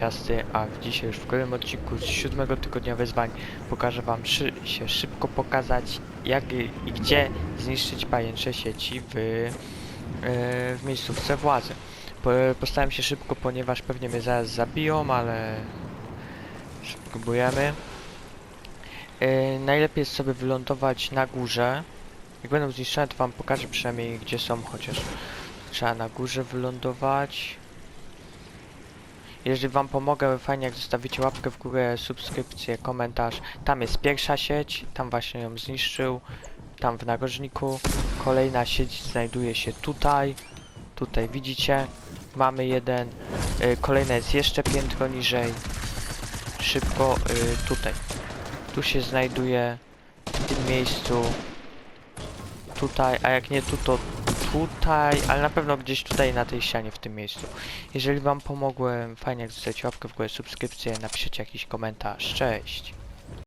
Piasty, a w dzisiaj już w kolejnym odcinku z siódmego tygodnia wyzwań pokażę wam szy się szybko pokazać jak i gdzie zniszczyć pajęcze sieci w, yy, w miejscówce władzy. Po, postaram się szybko, ponieważ pewnie mnie zaraz zabiją, ale spróbujemy. Yy, najlepiej jest sobie wylądować na górze. Jak będą zniszczone, to wam pokażę przynajmniej gdzie są, chociaż trzeba na górze wylądować. Jeżeli wam pomogę, fajnie jak zostawicie łapkę w górę, subskrypcję, komentarz. Tam jest pierwsza sieć, tam właśnie ją zniszczył. Tam w narożniku. Kolejna sieć znajduje się tutaj. Tutaj widzicie. Mamy jeden. Y, kolejna jest jeszcze piętro niżej. Szybko y, tutaj. Tu się znajduje w tym miejscu. Tutaj, a jak nie tu, to tutaj, ale na pewno gdzieś tutaj na tej ścianie w tym miejscu. Jeżeli wam pomogłem, fajnie jak zostawicie łapkę w górę, subskrypcję, napiszecie jakiś komentarz. Cześć!